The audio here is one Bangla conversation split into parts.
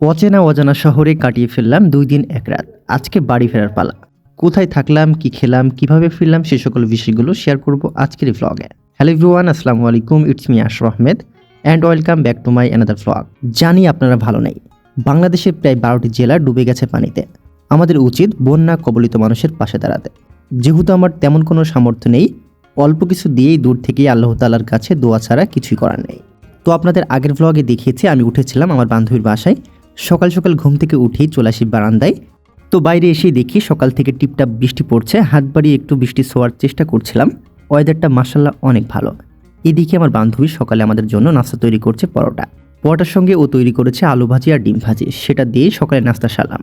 অচেনা অজানা শহরে কাটিয়ে ফেললাম দুই দিন এক রাত। আজকে বাড়ি ফেরার পালা। কোথায় থাকলাম, কি খেলাম, কীভাবে ফিরলাম সে সকল বিষয়গুলো শেয়ার করব আজকের ভ্লগে হ্যালো এভরিওয়ান আসসালামু আলাইকুম it's me Ashraf Ahmed and welcome back to my another vlog জানি আপনারা ভালো নেই। বাংলাদেশের প্রায় বারোটি জেলা ডুবে গেছে পানিতে। আমাদের উচিত বন্যা কবলিত মানুষের পাশে দাঁড়াতে। যেহেতু আমার তেমন কোনো সামর্থ্য নেই, অল্প কিছু দিয়েই দূর থেকেই আল্লাহ তালার কাছে দোয়া ছাড়া কিছুই করার নেই। তো আপনাদের আগের ভ্লগে দেখিয়েছি, আমি উঠেছিলাম আমার বান্ধবীর বাসায়। সকাল সকাল ঘুম থেকে উঠেই চলে আসি বারান্দায়। তো বাইরে এসেই দেখি সকাল থেকে টিপটাপ বৃষ্টি পড়ছে, হাত বাড়িয়ে একটু বৃষ্টি শোয়ার চেষ্টা করছিলাম। ওয়েদারটা মাসাল্লাহ অনেক ভালো। এদিকে আমার বান্ধবী সকালে আমাদের জন্য নাস্তা তৈরি করছে পরোটা। পরোটার সঙ্গে ও তৈরি করেছে আলু ভাজি আর ডিম ভাজি। সেটা দিয়েই সকালে নাস্তা সারলাম।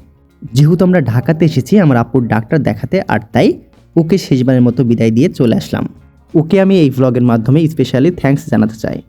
যেহেতু আমরা ঢাকাতে এসেছি, আমার আপুর ডাক্তার দেখাতে আর তাই ওকে শেষবারের মতো বিদায় দিয়ে চলে আসলাম। ওকে আমি এই ভ্লগের মাধ্যমে স্পেশালি থ্যাঙ্কস জানাতে চাই।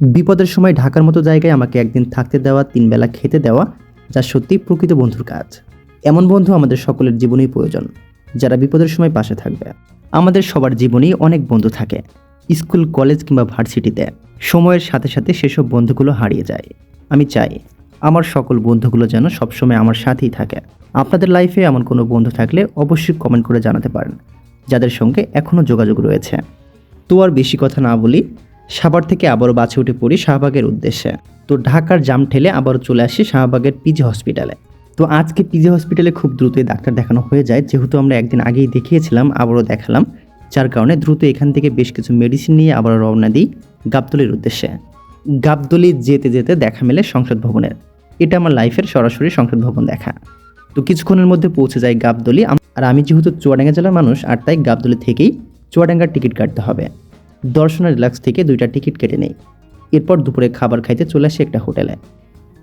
বিপদের সময় ঢাকার মতো জায়গায় আমাকে একদিন থাকতে দেওয়া, তিন বেলা খেতে দেওয়া, যা সত্যি প্রকৃত বন্ধুর কাজ। এমন বন্ধু আমাদের সকলের জীবনেই প্রয়োজন, যারা বিপদের সময় পাশে থাকবে। আমাদের সবার জীবনেই অনেক বন্ধু থাকে, স্কুল, কলেজ কিংবা ভার্সিটিতে। সময়ের সাথে সাথে সেসব বন্ধুগুলো হারিয়ে যায়। আমি চাই, আমার সকল বন্ধুগুলো যেন সবসময় আমার সাথেই থাকে। আপনাদের লাইফে এমন কোনো বন্ধু থাকলে অবশ্যই কমেন্ট করে জানাতে পারেন, যাদের সঙ্গে এখনও যোগাযোগ রয়েছে। তো আর বেশি কথা না বলি সাভার থেকে আবারও বাসে উঠে পড়ি শাহবাগের উদ্দেশ্যে। তো ঢাকার জাম ঠেলে আবারও চলে আসি শাহবাগের পিজি হসপিটালে। তো আজকে পিজি হসপিটালে খুব দ্রুতই ডাক্তার দেখানো হয়ে যায়। যেহেতু আমরা একদিন আগেই দেখিয়েছিলাম, আবারও দেখালাম, যার কারণে দ্রুত এখান থেকে বেশ কিছু মেডিসিন নিয়ে আবারও রওনা দিই গাবতলির উদ্দেশ্যে। গাবতলি যেতে যেতে দেখা মেলে সংসদ ভবনের। এটা আমার লাইফের সরাসরি সংসদ ভবন দেখা। তো কিছুক্ষণের মধ্যে পৌঁছে যায় গাবদলি আর আমি যেহেতু চুয়াডাঙ্গা জেলার মানুষ, আর তাই গাবদলি থেকেই চুয়াডাঙ্গার টিকিট কাটতে হবে। দর্শনা রিল্যাক্স থেকে দুইটা টিকিট কেটে নেই। এরপর দুপুরে খাবার খাইতে চলে আসি একটা হোটেলে।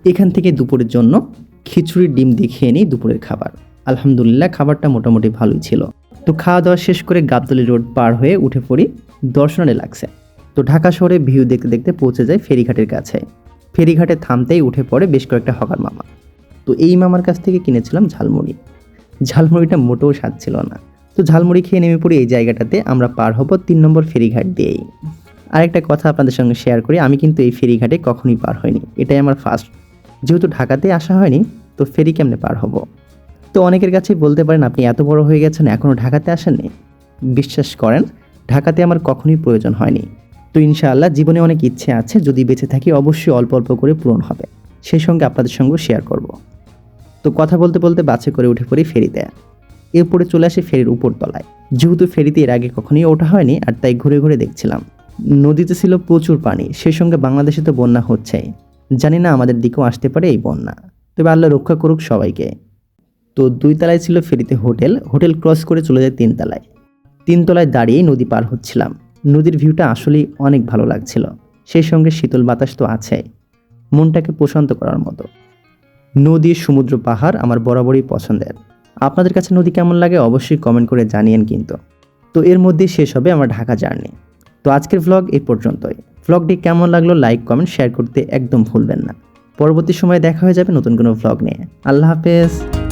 এখান থেকে দুপুরের জন্য খিচুড়ি ডিম দিয়ে খেয়ে নিই দুপুরের খাবার। আলহামদুলিল্লাহ, খাবারটা মোটামুটি ভালোই ছিল। তো খাওয়া দাওয়া শেষ করে গাবতলি রোড পার হয়ে উঠে পড়ি দর্শনা রিল্যাক্সে। তো ঢাকা শহরে ভিউ দেখতে দেখতে পৌঁছে যায় ফেরিঘাটের কাছে। ফেরিঘাটে থামতেই উঠে পড়ে বেশ কয়েকটা হকার মামা। তো এই মামার কাছ থেকে কিনেছিলাম ঝালমুড়ি। ঝালমুড়িটা মোটেও স্বাদ ছিল না। তো ঝালমুড়ি খেয়ে নেমে পড়ি এই জায়গাটাতে আমরা পার হব তিন নম্বর ফেরিঘাট দিয়েই। আরেকটা কথা আপনাদের সঙ্গে শেয়ার করি, আমি কিন্তু এই ফেরিঘাটে কখনোই পার হইনি। এটাই আমার ফার্স্ট যেহেতু ঢাকাতে আসা হয়নি, তো ফেরি কেমনে পার হব? তো অনেকের কাছেই বলতে পারেন, আপনি এত বড় হয়ে গেছেন এখনও ঢাকাতে আসেননি? বিশ্বাস করেন, ঢাকাতে আমার কখনোই প্রয়োজন হয়নি। তো ইনশাআল্লাহ জীবনে অনেক ইচ্ছে আছে, যদি বেঁচে থাকি অবশ্যই অল্প অল্প করে পূরণ হবে। সেই সঙ্গে আপনাদের সঙ্গে শেয়ার করব। তো কথা বলতে বলতে বাসে করে উঠে পড়ি ফেরিতে। এরপরে চলে আসে ফেরির উপর তলায় যেহেতু ফেরিতে এর আগে কখনোই ওঠা হয়নি, আর তাই ঘুরে ঘুরে দেখছিলাম। নদীতে ছিল প্রচুর পানি সেই সঙ্গে বাংলাদেশে তো বন্যা হচ্ছেই। জানি না আমাদের দিকেও আসতে পারে এই বন্যা। তবে আল্লাহ রক্ষা করুক সবাইকে। তো দুই তলায় ছিল ফেরিতে হোটেল হোটেল ক্রস করে চলে যায় তিনতলায় তিনতলায় দাঁড়িয়ে নদী পার হচ্ছিলাম। নদীর ভিউটা আসলেই অনেক ভালো লাগছিল। সেই সঙ্গে শীতল বাতাস তো আছেই। মনটাকে প্রশান্ত করার মতো। নদী, সমুদ্র, পাহাড় আমার বরাবরই পছন্দের। আপনাদের কাছে নদী কেমন লাগে অবশ্যই কমেন্ট করে জানিয়েন কিন্তু। তো এর মধ্যেই শেষ হবে আমার ঢাকা জার্নি। তো আজকের ভ্লগ এই পর্যন্তই। ভ্লগটি কেমন লাগল লাইক কমেন্ট শেয়ার করতে একদম ভুলবেন না। পরবর্তী সময়ে দেখা হয়ে যাবে নতুন কোনো ভ্লগ নিয়ে। আল্লাহ হাফেজ।